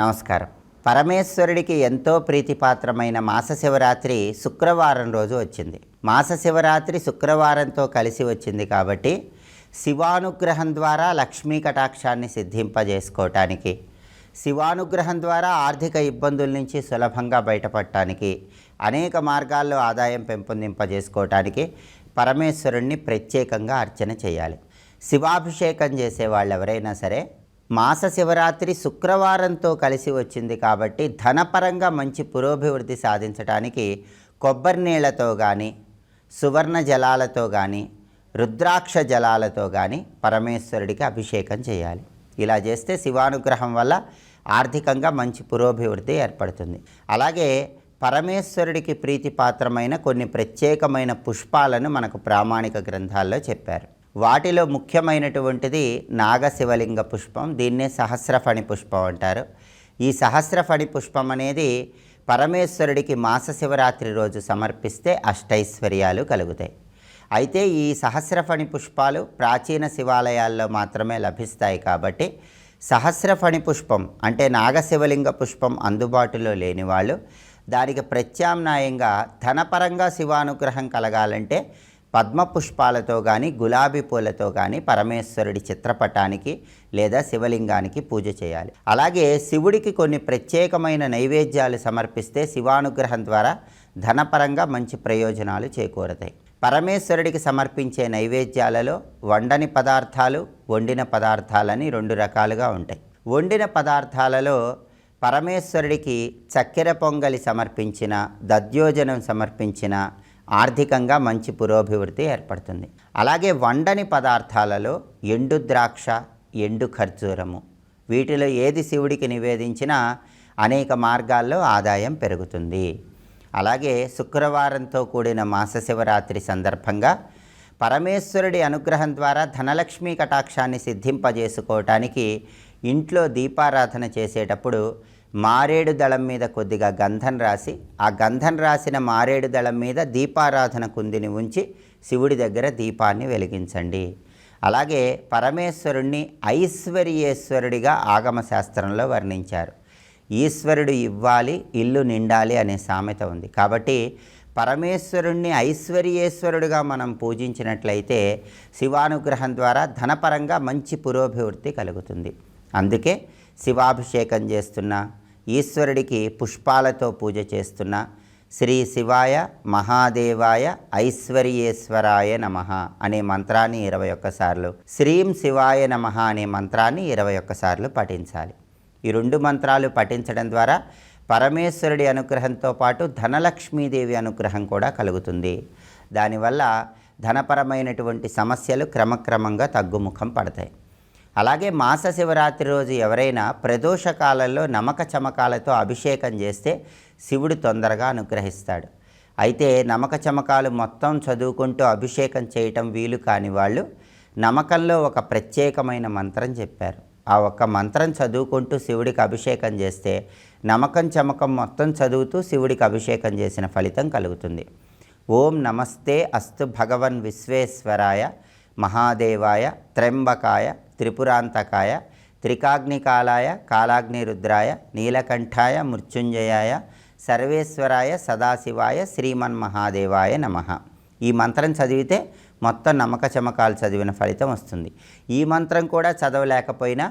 నమస్కారం. పరమేశ్వరుడికి ఎంతో ప్రీతిపాత్రమైన మాస శివరాత్రి శుక్రవారం రోజు వచ్చింది. మాస శివరాత్రి శుక్రవారంతో కలిసి వచ్చింది కాబట్టి శివానుగ్రహం ద్వారా లక్ష్మీ కటాక్షాన్ని సిద్ధింపజేసుకోవటానికి శివానుగ్రహం ద్వారా ఆర్థిక ఇబ్బందుల నుంచి సులభంగా బయటపడటానికి అనేక మార్గాల్లో ఆదాయం పెంపొందింపజేసుకోవటానికి పరమేశ్వరుణ్ణి ప్రత్యేకంగా అర్చన చేయాలి. శివాభిషేకం చేసే వాళ్ళు ఎవరైనా సరే మాస శివరాత్రి శుక్రవారంతో కలిసి వచ్చింది కాబట్టి ధనపరంగా మంచి పురోభివృద్ధి సాధించడానికి కొబ్బరి నీళ్ళతో కానీ సువర్ణ జలాలతో కానీ రుద్రాక్ష జలాలతో కానీ పరమేశ్వరుడికి అభిషేకం చేయాలి. ఇలా చేస్తే శివానుగ్రహం వల్ల ఆర్థికంగా మంచి పురోభివృద్ధి ఏర్పడుతుంది. అలాగే పరమేశ్వరుడికి ప్రీతిపాత్రమైన కొన్ని ప్రత్యేకమైన పుష్పాలను మనకు ప్రామాణిక గ్రంథాల్లో చెప్పారు. వాటిలో ముఖ్యమైనటువంటిది నాగశివలింగ పుష్పం దీన్నే సహస్రఫణి పుష్పం అంటారు. ఈ సహస్రఫణి పుష్పం అనేది పరమేశ్వరుడికి మాస శివరాత్రి రోజు సమర్పిస్తే అష్టైశ్వర్యాలు కలుగుతాయి. అయితే ఈ సహస్రఫణి పుష్పాలు ప్రాచీన శివాలయాల్లో మాత్రమే లభిస్తాయి కాబట్టి సహస్రఫణి పుష్పం అంటే నాగశివలింగ పుష్పం అందుబాటులో లేని వాళ్ళు దానికి ప్రత్యామ్నాయంగా ధనపరంగా శివానుగ్రహం కలగాలంటే పద్మ పుష్పాలతో కానీ గులాబీ పూలతో కానీ పరమేశ్వరుడి చిత్రపటానికి లేదా శివలింగానికి పూజ చేయాలి. అలాగే శివుడికి కొన్ని ప్రత్యేకమైన నైవేద్యాలు సమర్పిస్తే శివానుగ్రహం ద్వారా ధనపరంగా మంచి ప్రయోజనాలు చేకూరతాయి. పరమేశ్వరుడికి సమర్పించే నైవేద్యాలలో వండని పదార్థాలు వండిన పదార్థాలని రెండు రకాలుగా ఉంటాయి. వండిన పదార్థాలలో పరమేశ్వరుడికి చక్కెర పొంగలి సమర్పించిన దద్యోజనం సమర్పించిన ఆర్థికంగా మంచి పురోభివృద్ధి ఏర్పడుతుంది. అలాగే వండని పదార్థాలలో ఎండు ద్రాక్ష ఎండు ఖర్జూరము. వీటిలో ఏది శివుడికి నివేదించినా అనేక మార్గాల్లో ఆదాయం పెరుగుతుంది. అలాగే శుక్రవారంతో కూడిన మాస శివరాత్రి సందర్భంగా పరమేశ్వరుడి అనుగ్రహం ద్వారా ధనలక్ష్మీ కటాక్షాన్ని సిద్ధింపజేసుకోవటానికి ఇంట్లో దీపారాధన చేసేటప్పుడు మారేడు దళం మీద కొద్దిగా గంధం రాసి ఆ గంధం రాసిన మారేడు దళం మీద దీపారాధన కుందిని ఉంచి శివుడి దగ్గర దీపాన్ని వెలిగించండి. అలాగే పరమేశ్వరుణ్ణి ఐశ్వర్యేశ్వరుడిగా ఆగమ శాస్త్రంలో వర్ణించారు. ఈశ్వరుడు ఇవ్వాలి ఇల్లు నిండాలి అనే సామెత ఉంది. కాబట్టి పరమేశ్వరుణ్ణి ఐశ్వర్యేశ్వరుడిగా మనం పూజించినట్లయితే శివానుగ్రహం ద్వారా ధనపరంగా మంచి పురోభివృద్ధి కలుగుతుంది. అందుకే శివాభిషేకం చేస్తున్నా ఈశ్వరుడికి పుష్పాలతో పూజ చేస్తున్న శ్రీ శివాయ మహాదేవాయ ఐశ్వర్యేశ్వరాయ నమ అనే మంత్రాన్ని ఇరవై ఒక్కసార్లు శ్రీం శివాయ నమ అనే మంత్రాన్ని ఇరవై ఒక్కసార్లు పఠించాలి. ఈ రెండు మంత్రాలు పఠించడం ద్వారా పరమేశ్వరుడి అనుగ్రహంతో పాటు ధనలక్ష్మీదేవి అనుగ్రహం కూడా కలుగుతుంది. దానివల్ల ధనపరమైనటువంటి సమస్యలు క్రమక్రమంగా తగ్గుముఖం పడతాయి. అలాగే మాస శివరాత్రి రోజు ఎవరైనా ప్రదోష కాలంలో నమక చమకాలతో అభిషేకం చేస్తే శివుడు తొందరగా అనుగ్రహిస్తాడు. అయితే నమక చమకాలు మొత్తం చదువుకుంటూ అభిషేకం చేయటం వీలు కాని వాళ్ళు నమకంలో ఒక ప్రత్యేకమైన మంత్రం చెప్పారు. ఆ ఒక్క మంత్రం చదువుకుంటూ శివుడికి అభిషేకం చేస్తే నమకం చమకం మొత్తం చదువుతూ శివుడికి అభిషేకం చేసిన ఫలితం కలుగుతుంది. ఓం నమస్తే అస్తు భగవన్ విశ్వేశ్వరాయ మహాదేవాయ త్రంబకాయ త్రిపురాంతకాయ త్రికాగ్నికాలాయ కాలాగ్నిరుద్రాయ నీలకంఠాయ మృత్యుంజయాయ సర్వేశ్వరాయ సదాశివాయ శ్రీమన్మహాదేవాయ నమ. ఈ మంత్రం చదివితే మొత్తం నమ్మక చమకాలు చదివిన ఫలితం వస్తుంది. ఈ మంత్రం కూడా చదవలేకపోయినా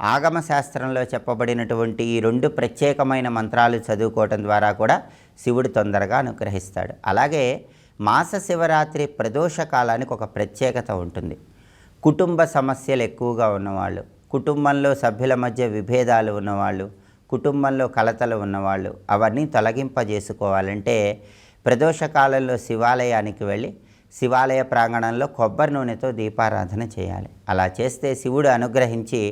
ఆగమ శాస్త్రంలో చెప్పబడినటువంటి ఈ రెండు ప్రత్యేకమైన మంత్రాలు చదువుకోవటం ద్వారా కూడా శివుడు తొందరగా అనుగ్రహిస్తాడు. అలాగే మాస శివరాత్రి ప్రదోష కాలానికి ఒక ప్రత్యేకత ఉంటుంది. కుటుంబ సమస్యలు ఎక్కువగా ఉన్నవాళ్ళు కుటుంబంలో సభ్యుల మధ్య విభేదాలు ఉన్నవాళ్ళు కుటుంబంలో కలతలు ఉన్నవాళ్ళు అవన్నీ తొలగింపజేసుకోవాలంటే ప్రదోష కాలంలో శివాలయానికి వెళ్ళి శివాలయ ప్రాంగణంలో కొబ్బరి నూనెతో దీపారాధన చేయాలి. అలా చేస్తే శివుడు అనుగ్రహించి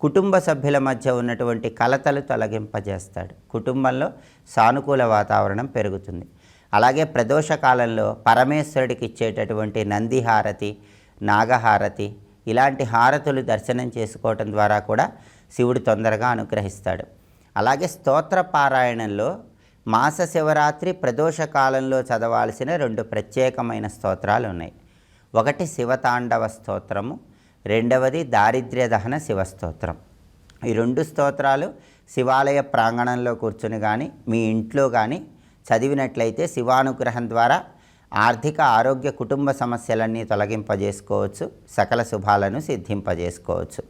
కుటుంబ సభ్యుల మధ్య ఉన్నటువంటి కలతలు తొలగింపజేస్తాడు. కుటుంబంలో సానుకూల వాతావరణం పెరుగుతుంది. అలాగే ప్రదోష కాలంలో పరమేశ్వరుడికి ఇచ్చేటటువంటి నందిహారతి నాగహారతి. ఇలాంటి హారతులు దర్శనం చేసుకోవటం ద్వారా కూడా శివుడు తొందరగా అనుగ్రహిస్తాడు. అలాగే స్తోత్ర పారాయణంలో మాస శివరాత్రి ప్రదోష కాలంలో చదవాల్సిన రెండు ప్రత్యేకమైన స్తోత్రాలు ఉన్నాయి ఒకటి శివతాండవ స్తోత్రము రెండవది దారిద్ర్య దహన శివస్తోత్రం. ఈ రెండు స్తోత్రాలు శివాలయ ప్రాంగణంలో కూర్చుని కానీ మీ ఇంట్లో కానీ చదివినట్లయితే శివానుగ్రహం ద్వారా ఆర్థిక ఆరోగ్య కుటుంబ సమస్యలన్నీ తొలగింపజేసుకోవచ్చు సకల శుభాలను సిద్ధింపజేసుకోవచ్చు.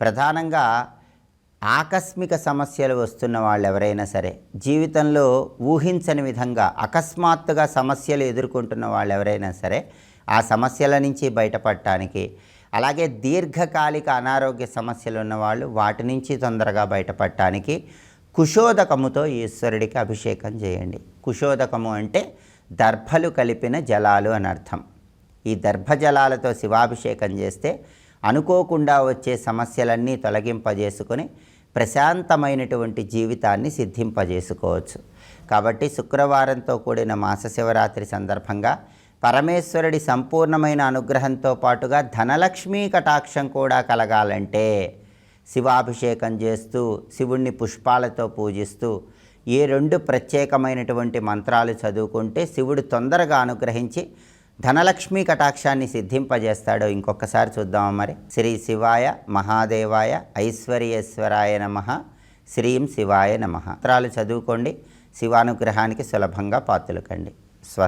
ప్రధానంగా ఆకస్మిక సమస్యలు వస్తున్న వాళ్ళు ఎవరైనా సరే జీవితంలో ఊహించని విధంగా అకస్మాత్తుగా సమస్యలు ఎదుర్కొంటున్న వాళ్ళు ఎవరైనా సరే ఆ సమస్యల నుంచి బయటపడటానికి అలాగే దీర్ఘకాలిక అనారోగ్య సమస్యలు ఉన్నవాళ్ళు వాటి నుంచి తొందరగా బయటపడటానికి కుశోదకముతో ఈశ్వరుడికి అభిషేకం చేయండి. కుశోదకము అంటే దర్భలు కలిపిన జలాలు అని అర్థం. ఈ దర్భజలాలతో శివాభిషేకం చేస్తే అనుకోకుండా వచ్చే సమస్యలన్నీ తొలగింపజేసుకొని ప్రశాంతమైనటువంటి జీవితాన్ని సిద్ధింపజేసుకోవచ్చు. కాబట్టి శుక్రవారంతో కూడిన మాస శివరాత్రి సందర్భంగా పరమేశ్వరుడి సంపూర్ణమైన అనుగ్రహంతో పాటుగా ధనలక్ష్మీ కటాక్షం కూడా కలగాలంటే శివాభిషేకం చేస్తూ శివుణ్ణి పుష్పాలతో పూజిస్తూ ఈ రెండు ప్రత్యేకమైనటువంటి మంత్రాలు చదువుకుంటే శివుడు తొందరగా అనుగ్రహించి ధనలక్ష్మీ కటాక్షాన్ని సిద్ధింపజేస్తాడో ఇంకొకసారి చూద్దామా మరి. శ్రీ శివాయ మహాదేవాయ ఐశ్వర్యేశ్వరాయ నమ. శ్రీం శివాయ నమ. మంత్రాలు చదువుకోండి. శివానుగ్రహానికి సులభంగా పాతులకండి కండి. స్వస్తి.